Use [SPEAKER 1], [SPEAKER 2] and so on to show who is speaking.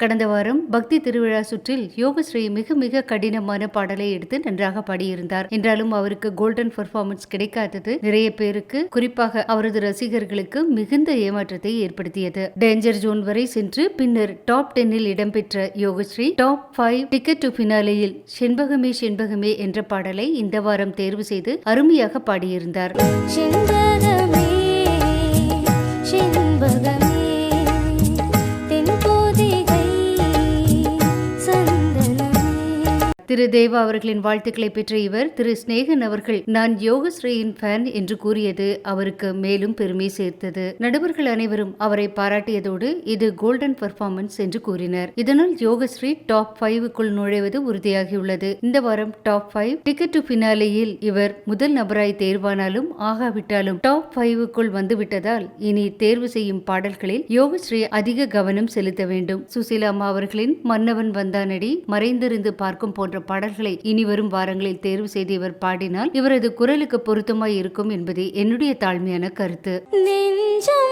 [SPEAKER 1] கடந்த வாரம் பக்தி திருவிழா சுற்றில் யோகஸ்ரீ மிக மிக கடினமான பாடலை எடுத்து நன்றாக பாடியிருந்தார். என்றாலும் அவருக்கு கோல்டன் பெர்ஃபார்மன்ஸ் கிடைக்காதது. நிறைய பேருக்கு குறிப்பாக அவரது ரசிகர்களுக்கு மிகுந்த ஏமாற்றத்தை ஏற்படுத்தியது. டேஞ்சர் ஜோன் வரை சென்று பின்னர் டாப் டென்னில் இடம்பெற்ற Yogashri top five ticket to பினாலேயில் செண்பகமே செண்பகமே என்ற பாடலை இந்த வாரம் தேர்வு செய்து அருமையாக பாடியிருந்தார்.
[SPEAKER 2] செண்பகமே
[SPEAKER 1] திரு தேவா அவர்களின் வாழ்த்துக்களை பெற்ற இவர் திரு ஸ்நேகன் அவர்கள் நான் யோகஸ்ரீயின் ஃபேன் என்று கூறியது அவருக்கு மேலும் பெருமை சேர்த்தது. நடுவர்கள் அனைவரும் அவரை பாராட்டியதோடு இது கோல்டன் பெர்ஃபார்மன்ஸ் என்று கூறினர். இதனால் யோகஸ்ரீ டாப் ஃபைவுக்குள் நுழைவது உறுதியாகியுள்ளது. இந்த வாரம் டாப் ஃபைவ் டிக்கெட் டு பினாலேயில் இவர் முதல் நபராய் தேர்வானாலும் ஆகாவிட்டாலும் டாப் ஃபைவுக்குள் வந்துவிட்டதால் இனி தேர்வு செய்யும் பாடல்களில் யோகஸ்ரீ அதிக கவனம் செலுத்த வேண்டும். சுசீலாமா அவர்களின் மன்னவன் வந்தானடி மறைந்திருந்து பார்க்கும் போன்ற பாடல்களை இனி வரும் வாரங்களில் தேர்வு செய்து இவர் பாடினால் இவரது குரலுக்கு பொருத்தமாய் இருக்கும் என்பதே என்னுடைய தாழ்மையான கருத்து.
[SPEAKER 2] நெஞ்சம்